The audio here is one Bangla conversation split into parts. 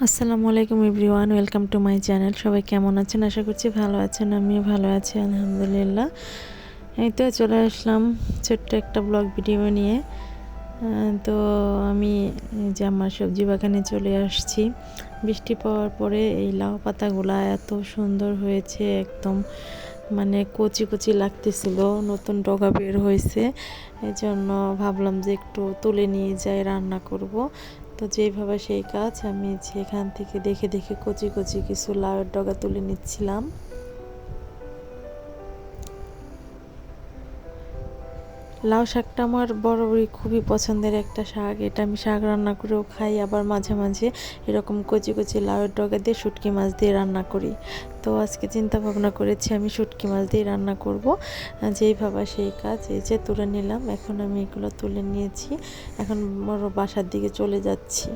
আসসালামু আলাইকুম everyone, welcome to my channel. সবাই কেমন আছেন? আশা করছি ভালো আছেন, আমিও ভালো আছি, আলহামদুলিল্লাহ। এই তো চলে আসলাম ছোট্ট একটা ব্লগ ভিডিও নিয়ে। তো আমি যে আমার সবজি বাগানে চলে আসছি। বৃষ্টি পাওয়ার পরে এই লাউ পাতাগুলা এত সুন্দর হয়েছে, একদম মানে কচি কচি লাগতেছিল, নতুন ডগা বের হয়েছে। এই জন্য ভাবলাম যে একটু তুলে নিয়ে যাই, রান্না করব। তো যেইভাবে সেই কাজ আমি সেখান থেকে দেখে দেখে কচি কচি কিছু লাউয়ের ডগা তুলে নিচ্ছিলাম। লাউ শাকটা আমার বরাবরই খুবই পছন্দের একটা শাক। এটা আমি শাক রান্না করেও খাই, আবার মাঝে মাঝে এরকম কচি কচি লাউয়ের ডগা দিয়ে শুটকি মাছ দিয়ে রান্না করি। তো আজকে চিন্তা ভাবনা করেছি আমি শুটকি মাছ দিয়ে রান্না করব। যেই ভাবা সেই কাজ, এই যে তুলে নিলাম, এখন আমি এগুলো তুলে নিয়েছি। এখন বড় বাসার দিকে চলে যাচ্ছি।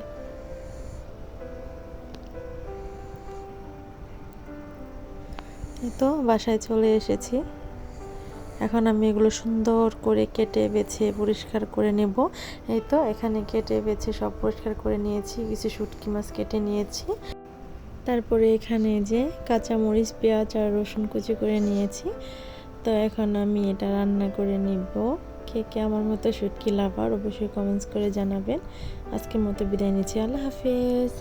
তো বাসায় চলে এসেছি। এখন আমি এগুলো সুন্দর করে কেটে, বেছে, পরিষ্কার করে নেব। এই তো, এখানে কেটে, বেছে সব পরিষ্কার করে নিয়েছি, কিছু শুটকি মাছ কেটে নিয়েছি। তারপরে এখানে যে কাঁচামরিচ, পেঁয়াজ আর রসুন কুচি করে নিয়েছি। তো এখন আমি এটা রান্না করে নিব। কে কে আমার মতো শুটকি লাভার অবশ্যই কমেন্টস করে জানাবেন। আজকের মতো বিদায় নিচ্ছি। আল্লাহ হাফিজ।